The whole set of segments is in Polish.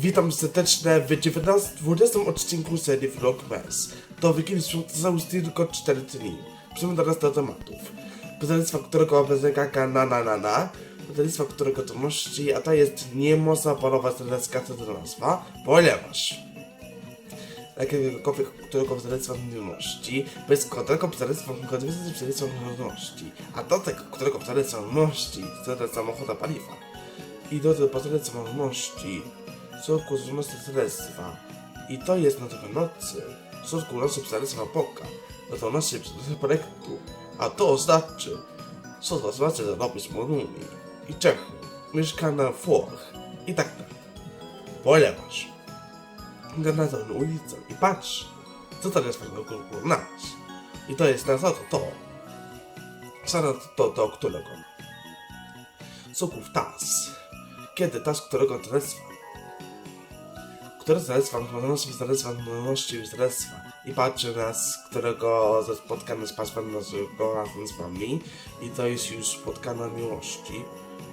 Witam serdecznie w 19, 20 odcinku serii Vlogmas. To Wigilia zostały tylko 4 dni. Przejdźmy teraz do tematów. Poselstwa, którego bezlegaka na na na na. Poselstwa, którego to mości, a to jest nie można polować na skacę do nazwa, ponieważ jakiegokolwiek którego poselstwa miłości, bez którego poselstwa kontynuacji poselstwa miłości, a do tego, którego miłości, to jest samochoda paliwa. I do tego poselstwa miłości, są kuzmosy poselstwa. I to jest na tego nocy, są kuzmosy poselstwa Boga, no to nasze poselstwa projektu, a to znaczy, co to znaczy zarobić Rumunii i Czechy, mieszka na Włoch i tak dalej. Ponieważ idę na tą ulicę i patrzę, co to jest fajnego u nas. I to jest na to to. Za to to, to którego. Soków tas. Kiedy tas, którego trestwa. Które zalestwa, możliwości zalestwa, możliwości zalestwa. I patrzy nas, którego spotkamy z państwem naszego razem z wami. I to jest już spotkana miłości.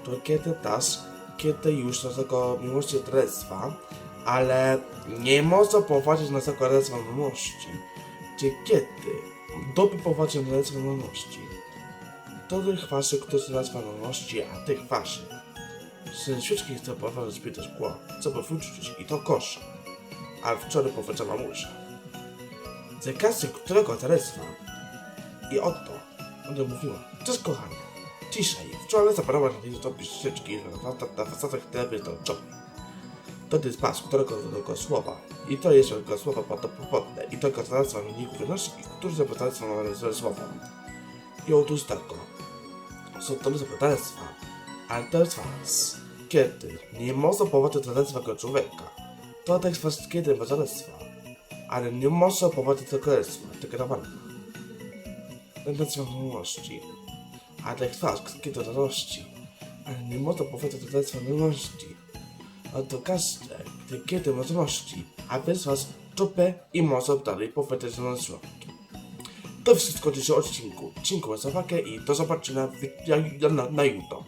To kiedy tas, kiedy już naszego miłości trestwa ale nie można prowadzić na zakładactwa wolności. Czy kiedy doby prowadzi na zakładactwa wolności? To tych waszych, którzy nazwa wolności, a tych waszych. Z świeczki chcę prowadzić zbite szkło, co powrócić i to kosza. A wczoraj powiedziała muszę. Z kasy którego Teresła i oto, ona mówiła, cześć kochanie, ciszej, wczoraj zabrała na niej zrobić świeczki na fasadach teleby do czołgi. To jest pas, którego tego słowa. I to jest jego słowa prawdopodobne. I to nazwa mnichów wynośnych, którzy zapytactwo ze słowem. I otóż tego. Są to zapytactwa. Was. Kiedy nie można powołać tego człowieka. To was kiedy zapytactwa. Ale nie można powołać tego królestwa, rawana. To jest was miłości. Jest was kiedy radości. Ale nie można powołać tego miłości a to każdy, gdy kiedy możliwości, aby z was dupę i może dalej powiedzieć na słodki. To wszystko w dzisiejszym odcinku. Dziękuję za uwagę i do zobaczenia w, na, na, na jutro.